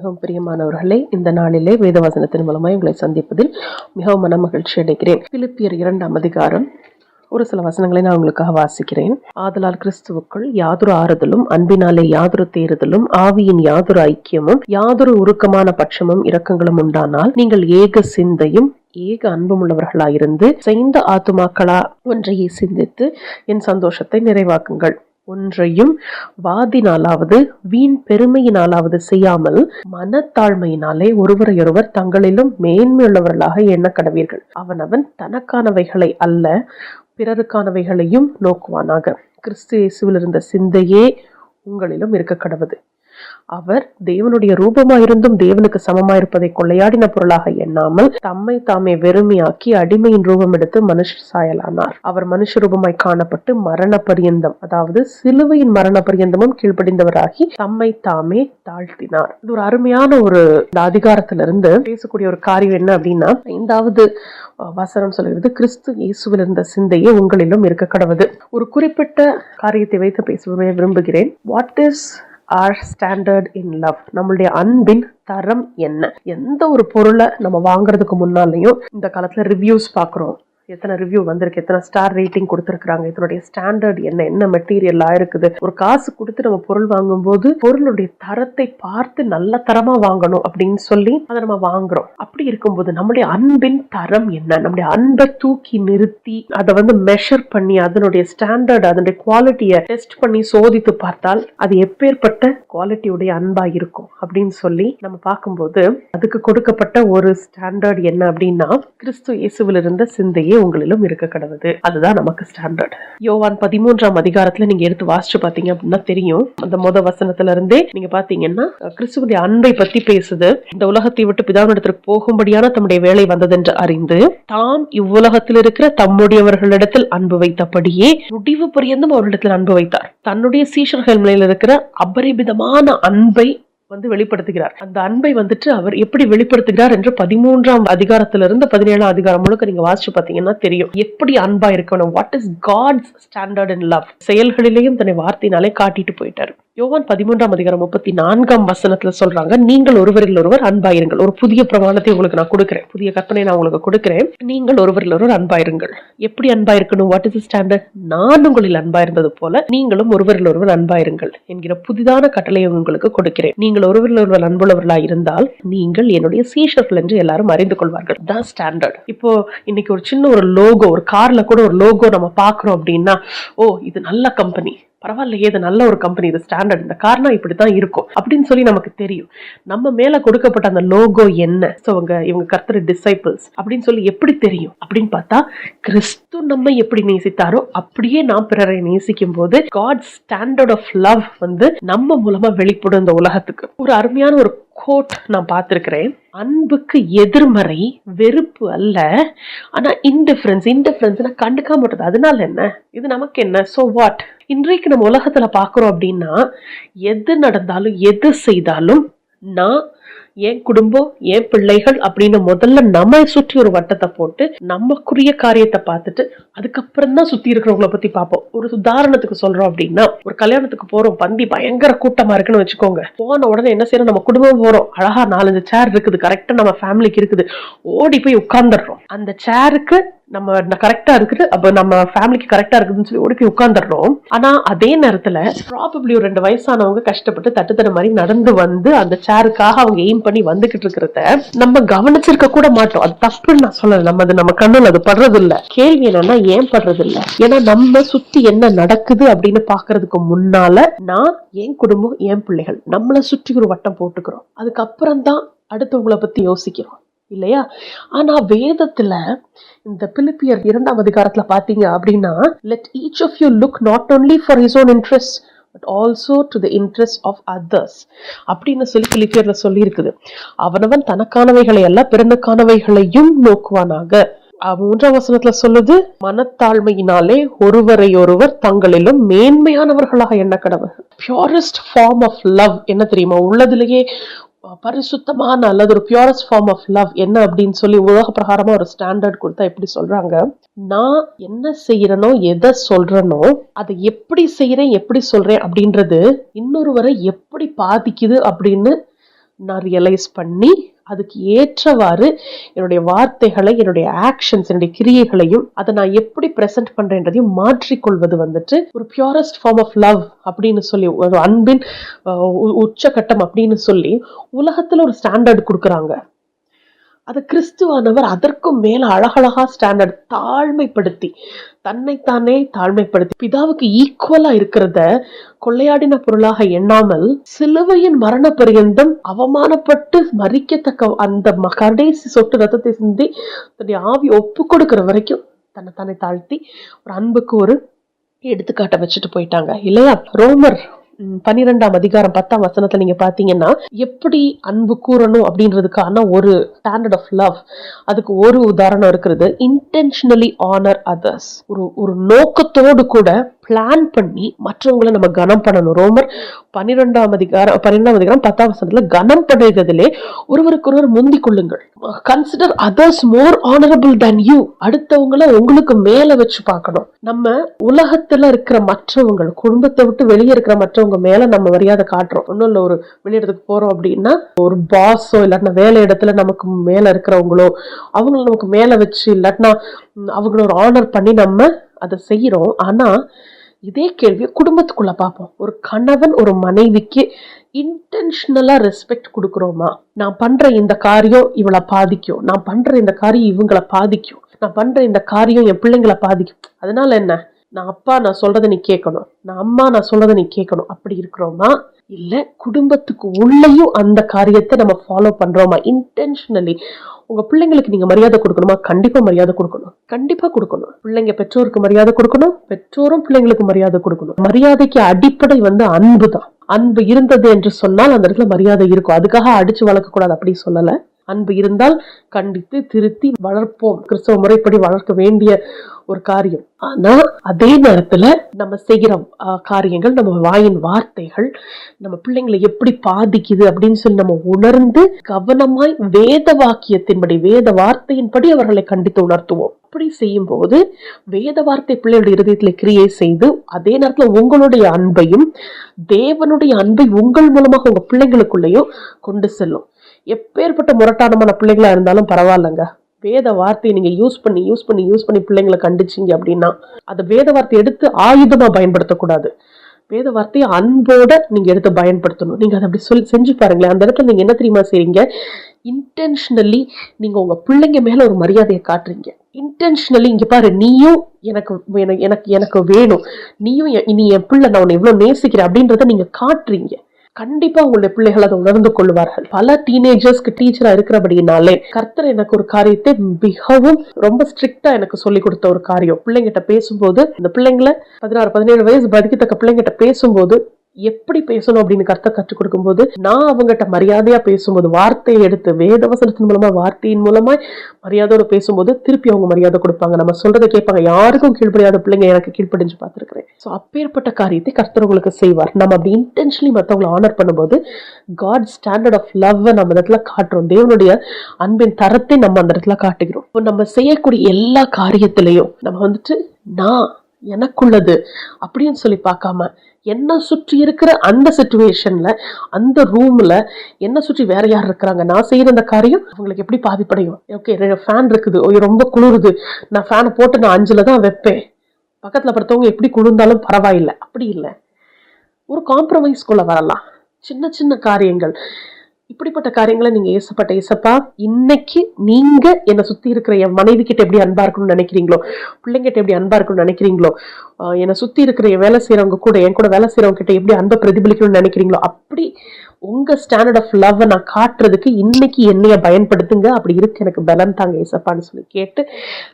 மிகவும் பிரியமானவர்களே இந்த நாளிலே வேதவசனத்தின் மூலமாக உங்களை சந்திப்பதில் மிகவும் மன மகிழ்ச்சி அடைகிறேன். பிலிப்பியர் இரண்டாம் அதிகாரம். ஒரு சில வசனங்களை நான் உங்களுக்காக வாசிக்கிறேன். ஆதலால் கிறிஸ்துவுக்குள் யாதொரு ஆறுதலும் அன்பினாலே யாதொரு தேறுதலும் ஆவியின் யாதொரு ஐக்கியமும் யாதொரு உருக்கமான பட்சமும் இரக்கங்களும் உண்டானால் நீங்கள் ஏக சிந்தையும் ஏக அன்புமுள்ளவர்களாயிருந்து செய்த ஆத்துமாக்களா ஒன்றையே சிந்தித்து என் சந்தோஷத்தை நிறைவாக்குங்கள். ஒன்றையும் வாதினாலாவது வீண் பெருமையினாலாவது செய்யாமல் மனத்தாழ்மையினாலே ஒருவரையொருவர் தங்களிலும் மேன்மையுள்ளவர்களாக எண்ண கடவீர்கள் அவனவன் தனக்கானவைகளை அல்ல பிறருக்கானவைகளையும் நோக்குவானாக. கிறிஸ்து இயேசுவில் இருந்த சிந்தையே உங்களிலும் இருக்க கடவுது அவர் தேவனுடைய ரூபமாயிருந்தும் தேவனுக்கு சமமாயிருப்பதை கொள்ளையாடின பொருளாக எண்ணாமல் தம்மை தாமே வெறுமையாக்கி அடிமையின் ரூபம் எடுத்து மனுஷ சாயலானார் அவர் மனுஷ ரூபமாய் காணப்பட்டு மரண பரியந்தம் அதாவது சிலுவையின் மரண பரியந்தமும் கீழ்ப்படிந்தவராகி தம்மை தாமே தாழ்த்தினார். இது ஒரு அருமையான ஒரு அதிகாரத்திலிருந்து பேசக்கூடிய ஒரு காரியம் என்ன அப்படின்னா ஐந்தாவது வசனம் சொல்கிறது கிறிஸ்து இயேசுவில் இருந்த சிந்தையே உங்களிலும் இருக்க கடவுது. ஒரு குறிப்பிட்ட காரியத்தை வைத்து பேசுவதை விரும்புகிறேன். What is our standard in love நம்மளுடைய அன்பின் தரம் என்ன? எந்த ஒரு பொருளை நம்ம வாங்குறதுக்கு முன்னாலையும் இந்த காலத்துல ரிவ்யூஸ் பார்க்குறோம். எத்தனை ரிவ்யூ வந்திருக்கு எத்தனை ஸ்டார் ரேட்டிங் கொடுத்துருக்காங்க இதனுடைய ஸ்டாண்டர்ட் என்ன என்ன மெட்டீரியலா இருக்குது. ஒரு காசு கொடுத்து நம்ம பொருள் வாங்கும்போது பொருளுடைய தரத்தை பார்த்து நல்ல தரமா வாங்கணும் அப்படின்னு சொல்லி அதை நம்ம வாங்குறோம். அப்படி இருக்கும்போது நம்முடைய அன்பின் தரம் என்ன? நம்முடைய அன்பை தூக்கி நிறுத்தி அதை வந்து மெஷர் பண்ணி அதனுடைய ஸ்டாண்டர்ட் அதனுடைய குவாலிட்டியை டெஸ்ட் பண்ணி சோதித்து பார்த்தால் அது எப்பேற்பட்ட குவாலிட்டியுடைய அன்பா இருக்கும் அப்படின்னு சொல்லி நம்ம பார்க்கும்போது அதுக்கு கொடுக்கப்பட்ட ஒரு ஸ்டாண்டர்ட் என்ன அப்படின்னா கிறிஸ்து இயேசுவில் இருந்த சிந்தையே உங்களிலும் இருக்க கடவுது. அதுதான் நமக்கு ஸ்டாண்டர்ட் யோவான் பதிமூன்றாம் அதிகாரத்துல நீங்க எடுத்து வாசிச்சு பாத்தீங்க அப்படின்னா தெரியும். அந்த மொத வசனத்துல இருந்தே நீங்க பாத்தீங்கன்னா கிறிஸ்துவனுடைய அன்பை பத்தி பேசுது. இந்த உலகத்தை விட்டு பிதாவினிடத்திற்கு போகும்படியான தம்முடைய வேலை வந்ததென்று அறிந்து தாம் இவ்வுலகத்தில் இருக்கிற தம்முடையவர்களிடத்தில் அன்பு வைத்தபடியே முடிவு பரியந்தம் அவர்களிடத்தில் அன்பு வைத்தார். தன்னுடைய சீஷர்கள் மேல இருக்கிற அபரிமிதமான அன்பை வந்து வெளிப்படுத்துகிறார். அந்த அன்பை வந்துட்டு அவர் எப்படி வெளிப்படுத்துகிறார் என்று பதிமூன்றாம் அதிகாரத்திலிருந்து பதினேழாம் அதிகாரம் முழுக்க நீங்க வாசிச்சு பாத்தீங்கன்னா தெரியும். எப்படி அன்பா இருக்கணும்? What is God's standard in love செயல்களிலேயும் தன்னை வார்த்தையினாலே காட்டிட்டு போயிட்டாரு. யோவான் பதிமூன்றாம் அதிகாரம் முப்பத்தி நான்காம் வசனத்துல சொல்றாங்க நீங்கள் ஒருவரில் ஒருவர் அன்பாயிருங்கள். ஒரு புதிய பிரமாணத்தை உங்களுக்கு நான் கொடுக்குறேன். புதிய கற்பனை நான் உங்களுக்கு கொடுக்குறேன். நீங்கள் ஒருவரில் ஒருவர் அன்பாயிருங்கள். எப்படி அன்பாயிருக்கணும்? வாட் இஸ் ஸ்டாண்டர்ட் நான் உங்களில் அன்பாயிருந்தது போல நீங்களும் ஒருவரில் ஒருவர் அன்பாயிருங்கள் என்கிற புதிதான கட்டளையை உங்களுக்கு கொடுக்கிறேன். நீங்கள் ஒருவரில் ஒருவர் அன்புள்ளவர்களாக இருந்தால் நீங்கள் என்னுடைய சீஷர்கள் என்று எல்லாரும் அறிந்து கொள்வார்கள். தான் ஸ்டாண்டர்ட் இப்போ இன்னைக்கு ஒரு சின்ன ஒரு லோகோ ஒரு கார்ல கூட ஒரு லோகோ நம்ம பாக்குறோம் அப்படின்னா ஓ இது நல்ல கம்பெனி பரவாயில்லையே இது நல்ல ஒரு கம்பெனி இது ஸ்டாண்டர்ட் இந்த கார்னா இப்படித்தான் இருக்கும். அப்படின்னு சொல்லி நமக்கு தெரியும். நம்ம மேல கொடுக்கப்பட்ட அந்த லோகோ என்ன? ஸோ அவங்க இவங்க கர்த்தர் டிசைபிள்ஸ் அப்படின்னு சொல்லி எப்படி தெரியும்? அப்படின்னு பார்த்தா கிறிஸ்து நம்ம எப்படி நேசித்தாரோ அப்படியே நாம் பிறரை நேசிக்கும் போது காட் ஸ்டாண்டர்ட் ஆஃப் லவ் வந்து நம்ம மூலமா வெளிப்படும் இந்த உலகத்துக்கு. ஒரு அருமையான ஒரு கோட் நான் பார்த்திருக்கிறேன். அன்புக்கு எதிர்மறை வெறுப்பு அல்ல. ஆனா இன்டிஃப்ரென்ஸ் நான் கண்டுக்காம விட்டது. அதனால என்ன? இது நமக்கு என்ன? ஸோ வாட் இன்றைக்கு நம்ம உலகத்தில் பார்க்குறோம் அப்படின்னா எது நடந்தாலும் எது செய்தாலும் நான் என் குடும்பம் என் பிள்ளைகள் அப்படின்னு முதல்ல நம்ம சுற்றி ஒரு வட்டத்தை போட்டு நமக்குரிய காரியத்தை பார்த்துட்டு அதுக்கப்புறம் தான் சுத்தி இருக்கிறவங்கள பத்தி பார்ப்போம். ஒரு உதாரணத்துக்கு சொல்றோம் அப்படின்னா ஒரு கல்யாணத்துக்கு போறோம் பந்தி பயங்கர கூட்டமா இருக்குன்னு வச்சுக்கோங்க. போன உடனே என்ன செய்யறோம்? நம்ம குடும்பம் போறோம். அழகா நாலஞ்சு சேர் இருக்குது கரெக்டா நம்ம ஃபேமிலிக்கு இருக்குது. ஓடி போய் உட்கார்ந்துடுறோம். அந்த சேருக்கு நம்ம கரெக்டா இருக்குது அப்ப நம்ம ஃபேமிலிக்கு கரெக்டா இருக்குதுன்னு சொல்லி ஓடி போய் ஆனா அதே நேரத்துல ப்ராபப்ளி ஒரு ரெண்டு வயசானவங்க கஷ்டப்பட்டு தட்டுத்தன மாதிரி நடந்து வந்து அந்த சேருக்காக அவங்க எய்ம் பண்ணி வந்துகிட்டு இருக்கிறத நம்ம கவனிச்சிருக்க கூட மாட்டோம். அது தப்புன்னு நான் சொல்லல. நம்ம அது நம்ம கண்ணுல அது படுறது இல்ல கேள்வி என்னன்னா ஏன் படுறது இல்ல ஏன்னா நம்ம சுத்தி என்ன நடக்குது அப்படின்னு பாக்குறதுக்கு முன்னால நான் என் குடும்பம் என் பிள்ளைகள் நம்மளை சுற்றி ஒரு வட்டம் போட்டுக்கிறோம். அதுக்கப்புறம் தான் அடுத்தவங்கள பத்தி யோசிக்கிறோம். இல்லையா? ஆனா வேதத்துல இந்த பிலிப்பியர் இரண்டாம் அதிகாரத்துல பாத்தீங்க அப்படின்னா let each of you look not only for his own interest but also to the interest of others அப்படின்னு சொல்லி பிலிப்பியர்ல சொல்லி இருக்குது அவனவன் தனக்கானவைகளை எல்லாம் பிறனுக்கானவைகளையும் நோக்குவானாக. மூன்றாம் வசனத்துல சொல்லுது மனத்தாழ்மையினாலே ஒருவரையொருவர் தங்களிலும் மேன்மையானவர்களாக எண்ண கடவுள் பியூரஸ்ட் ஃபார்ம் ஆஃப் லவ் என்ன தெரியுமா? உள்ளதுலயே பரிசுத்தமான அல்லது ஒரு பியூரஸ்ட் ஃபார்ம் ஆஃப் லவ் என்ன அப்படின்னு சொல்லி உலக பிரகாரமாக ஒரு ஸ்டாண்டர்ட் கொடுத்தா எப்படி சொல்கிறாங்க நான் என்ன செய்கிறனோ எதை சொல்கிறனோ அதை எப்படி செய்கிறேன் எப்படி சொல்கிறேன் அப்படின்றது இன்னொருவரை எப்படி பாதிக்குது அப்படின்னு நான் ரியலைஸ் பண்ணி அதுக்கு ஏற்றவாறு என்னுடைய வார்த்தைகளை என்னுடைய ஆக்ஷன்ஸ் என்னுடைய கிரியைகளையும் அதை நான் எப்படி ப்ரெசென்ட் பண்றேன்றதையும் மாற்றிக்கொள்வது வந்துட்டு ஒரு பியூரஸ்ட் ஃபார்ம் ஆஃப் லவ் அப்படின்னு சொல்லி ஒரு அன்பின் உ- உச்சகட்டம் அப்படின்னு சொல்லி உலகத்துல ஒரு ஸ்டாண்டர்ட் கொடுக்குறாங்க. அது கிறிஸ்துவானவர் அதற்கும் மேல அழகழகா ஸ்டாண்டர்ட் தாழ்மைப்படுத்தி தன்னைத்தானே தாழ்மைப்படுத்தி பிதாவுக்கு ஈக்குவலா இருக்கிறத கொள்ளையாடின பொருளாக எண்ணாமல் சிலுவையின் மரண பரியந்தம் அவமானப்பட்டு மறிக்கத்தக்க அந்த ம- கடைசி சொட்டு ரத்தத்தை சிந்தி தன்னுடைய ஆவி ஒப்பு கொடுக்கிற வரைக்கும் தன்னை தாழ்த்தி ஒரு அன்புக்கு ஒரு எடுத்துக்காட்டை வச்சுட்டு போயிட்டாங்க. இல்லையா? ரோமர் பன்னிரெண்டாம் அதிகாரம் பத்தாம் வசனத்துல நீங்க பாத்தீங்கன்னா எப்படி அன்பு கூறணும் அப்படின்றதுக்கான ஒரு ஸ்டாண்டர்ட் ஆஃப் லவ் அதுக்கு ஒரு உதாரணம் இருக்கிறது. இன்டென்ஷனலி ஆனர் அதர்ஸ் ஒரு ஒரு நோக்கத்தோடு கூட பிளான் பண்ணி மற்றவங்களை நம்ம கனம் பண்ணணும். ரோமர் பன்னிரெண்டாம் அதிகாரம் பன்னிரெண்டாம் அதிகாரம் பத்தாம் வசனத்துல கனம் பண்ணுகிறதுலே ஒருவருக்கொருவர் முந்தி கொள்ளுங்கள் consider others more honourable than you அடுத்தவங்கள உங்களுக்கு மேல வச்சு பார்க்கணும். நம்ம உலகத்துல இருக்கிற மற்றவங்க குடும்பத்தை விட்டு வெளியே இருக்கிற மற்றவங்க மேல நம்ம மரியாதை காட்டுறோம். ஒன்றும் இல்லை ஒரு வெளியிடத்துக்கு போறோம் அப்படின்னா ஒரு பாஸோ இல்லாட்டினா வேலை இடத்துல நமக்கு மேல இருக்கிறவங்களோ அவங்கள நமக்கு மேல வச்சு இல்லாட்டினா அவங்கள ஒரு ஆனர் பண்ணி நம்ம அதை செய்யறோம் ஆனா இதே கேள்வியை குடும்பத்துக்குள்ளே பார்ப்போம். ஒரு கணவன் ஒரு மனைவிக்கு இன்டென்ஷனலாக ரெஸ்பெக்ட் கொடுக்குறோமா? நான் பண்ணுற இந்த காரியம் இவளை பாதிக்கும். நான் பண்ணுற இந்த காரியம் இவங்களை பாதிக்கும். நான் பண்ணுற இந்த காரியம் என் பிள்ளைங்களை பாதிக்கும். அதனால என்ன? நான் அப்பா நான் சொல்கிறத நீ கேட்கணும். நான் அம்மா நான் சொல்கிறத நீ கேட்கணும். அப்படி இருக்கிறோமா? இல்லை குடும்பத்துக்கு உள்ளேயும் அந்த காரியத்தை நம்ம ஃபாலோ பண்ணுறோமா இன்டென்ஷனலி உங்க பிள்ளைங்களுக்கு நீங்க மரியாதை கொடுக்கணுமா? கண்டிப்பா மரியாதை கொடுக்கணும். கண்டிப்பா கொடுக்கணும். பிள்ளைங்க பெற்றோருக்கு மரியாதை கொடுக்கணும். பெற்றோரும் பிள்ளைங்களுக்கு மரியாதை கொடுக்கணும். மரியாதைக்கு அடிப்படை வந்து அன்பு தான் அன்பு இருந்தது என்று சொன்னால் அந்த இடத்துல மரியாதை இருக்கும். அதுக்காக அடிச்சு வளர்க்கக்கூடாது அப்படி சொல்லல. அன்பு இருந்தால் கண்டித்து திருத்தி வளர்ப்போம். கிறிஸ்தவ முறைப்படி வளர்க்க வேண்டிய ஒரு காரியம். ஆனா அதே நேரத்துல நம்ம செய்கிற ஆஹ், காரியங்கள் நம்ம வாயின் வார்த்தைகள் நம்ம பிள்ளைங்களை எப்படி பாதிக்குது அப்படின்னு சொல்லி நம்ம உணர்ந்து கவனமாய் வேத வாக்கியத்தின்படி வேத வார்த்தையின்படி அவர்களை கண்டித்து உணர்த்துவோம். அப்படி செய்யும் போது வேத வார்த்தை பிள்ளைகளுடைய இருதயத்தில் கிரியை செய்து அதே நேரத்தில் உங்களுடைய அன்பையும் தேவனுடைய அன்பை உங்கள் மூலமாக உங்க பிள்ளைங்களுக்குள்ளேயும் கொண்டு செல்லும். எப்பேற்பட்ட முரட்டானமான பிள்ளைங்களா இருந்தாலும் பரவாயில்லைங்க. வேத வார்த்தையை நீங்கள் யூஸ் பண்ணி யூஸ் பண்ணி யூஸ் பண்ணி பிள்ளைங்களை கண்டிச்சிங்க அப்படின்னா அந்த வேத வார்த்தையை எடுத்து ஆயுதமாக பயன்படுத்தக்கூடாது. வேத வார்த்தையை அன்போட நீங்கள் எடுத்து பயன்படுத்தணும். நீங்கள் அதை அப்படி சொல்லி செஞ்சு பாருங்களேன். அந்த இடத்துல நீங்கள் என்ன தெரியுமா செய்றீங்க? இன்டென்ஷனலி நீங்கள் உங்கள் பிள்ளைங்க மேலே ஒரு மரியாதையை காட்டுறீங்க. இன்டென்ஷனலி இங்கே பாரு நீயும் எனக்கு எனக்கு எனக்கு எனக்கு வேணும். நீயும் என்- நீ என் பிள்ளை நான் உன்னை எவ்வளோ நேசிக்கிறேன் அப்படின்றத நீங்கள் காட்டுறீங்க. கண்டிப்பா உங்களுடைய பிள்ளைகள் அதை உணர்ந்து கொள்வார்கள். பல டீனேஜர்ஸ்க்கு டீச்சரா இருக்கிறபடினாலே கர்த்தர் எனக்கு ஒரு காரியத்தை மிகவும் ரொம்ப ஸ்ட்ரிக்டா எனக்கு சொல்லி கொடுத்த ஒரு காரியம். பிள்ளைங்கிட்ட பேசும்போது இந்த பிள்ளைங்களை பதினாறு பதினேழு வயசு பதிக்கத்தக்க பிள்ளைங்கிட்ட பேசும்போது எப்படி பேசணும் அப்படின்னு கர்த்தர் கற்றுக் கொடுக்கும்போது நான் அவங்ககிட்ட மரியாதையா பேசும்போது வார்த்தையை எடுத்து வேதவசனத்தின் மூலமா வார்த்தையின் மூலமா மரியாதையோட பேசும்போது திருப்பி அவங்க மரியாதை கொடுப்பாங்க. நம்ம சொல்றதை கேட்பாங்க. யாருக்கும் கீழ்ப்படியாத பிள்ளைங்க எனக்கு கீழ்ப்படிஞ்சு பார்த்துருக்குறேன். ஸோ அப்பேற்பட்ட காரியத்தை கர்த்தர் உங்களுக்கு செய்வார். நம்ம அப்படி இன்டென்ஷனலி மற்றவங்களை ஆனர் பண்ணும்போது காட் ஸ்டாண்டர்ட் ஆஃப் லவ் நம்ம அந்த இடத்துல காட்டுறோம். தேவனுடைய அன்பின் தரத்தை நம்ம அந்த இடத்துல காட்டுகிறோம். இப்போ நம்ம செய்யக்கூடிய எல்லா காரியத்திலையும் நம்ம வந்துட்டு நான் எனக்குள்ளது அப்படின்னு சொல்லி பார்க்காம என்ன சுற்றி இருக்கிற அந்த சுச்சுவேஷன்ல அந்த ரூம்ல என்னை சுற்றி வேற யார் இருக்கிறாங்க? நான் செய்யற அந்த காரியம் அவங்களுக்கு எப்படி பாதிப்படையும்? ஓகே ஃபேன் இருக்குது. ஓ ரொம்ப குளிருது. நான் ஃபேனை போட்டு நான் அஞ்சுல தான் வைப்பேன். பக்கத்தில் படுத்தவங்க எப்படி குளிர்ந்தாலும் பரவாயில்லை. அப்படி இல்லை. ஒரு காம்ப்ரமைஸ்குள்ளே வரலாம். சின்ன சின்ன காரியங்கள். இப்படிப்பட்ட காரியங்களை நீங்க ஏசப்பட்ட ஏசப்பா இன்னைக்கு நீங்க என்னை சுத்தி இருக்கிற என் மனைவி கிட்ட எப்படி அன்பா இருக்கணும்னு நினைக்கிறீங்களோ பிள்ளைங்கிட்ட எப்படி அன்பா இருக்கணும்னு நினைக்கிறீங்களோ என்னை சுத்தி இருக்கிற என் வேலை செய்யறவங்க கூட என் கூட வேலை செய்யறவங்க கிட்ட எப்படி அன்பை பிரதிபலிக்கணும்னு நினைக்கிறீங்களோ அப்படி உங்க ஸ்டாண்டர்ட் ஆஃப் லவ் நான் காட்டுறதுக்கு இன்னைக்கு என்னைய பயன்படுத்துங்க. அப்படி இருக்கு. எனக்கு பலன் தாங்க ஏசப்பான்னு சொல்லி கேட்டு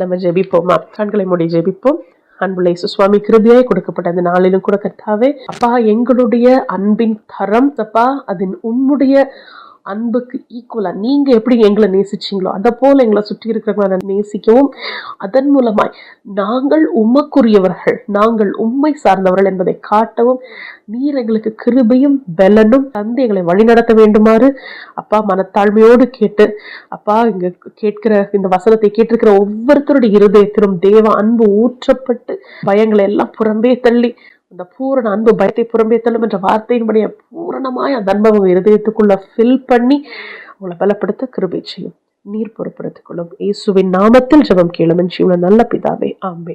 நம்ம ஜெபிப்போமா? கண்களை மூடி ஜெபிப்போம். அன்புள்ள இயேசு சுவாமி கிருபியாய் கொடுக்கப்பட்ட அந்த நாளிலும் கூட கர்த்தாவே அப்பா எங்களுடைய அன்பின் தரம் தப்பா அதன் உம்முடைய அன்புக்கு ஈக்குவலா நீங்க எப்படி எங்களை நேசிச்சீங்களோ அதை போல எங்களை சுற்றி இருக்கிறவங்களை நேசிக்கவும். அதன் மூலமாய் நாங்கள் உமக்குரியவர்கள் நாங்கள் உண்மை சார்ந்தவர்கள் என்பதை காட்டவும் நீர் எங்களுக்கு கிருபையும் பலனும் தந்து எங்களை வழிநடத்த வேண்டுமாறு அப்பா மனத்தாழ்மையோடு கேட்டு அப்பா இங்க கேட்கிற இந்த வசனத்தை கேட்டிருக்கிற ஒவ்வொருத்தருடைய இருதயத்திலும் தேவ அன்பு ஊற்றப்பட்டு பயங்களை எல்லாம் புறம்பே தள்ளி அந்த பூரண அன்பு பயத்தை புறம்பே தள்ளும் என்ற வார்த்தையினுடைய பூரணமாய் அந்த அன்பை உங்க இருதயத்துக்குள்ள ஃபில் பண்ணி உங்களை பலப்படுத்த கிருபை செய்யும். நீர் பொறுப்படுத்திக் கொள்ளும். இயேசுவின் நாமத்தில் ஜெபம் கேளுமன் என் ஜீவன நல்ல பிதாவே ஆம்பே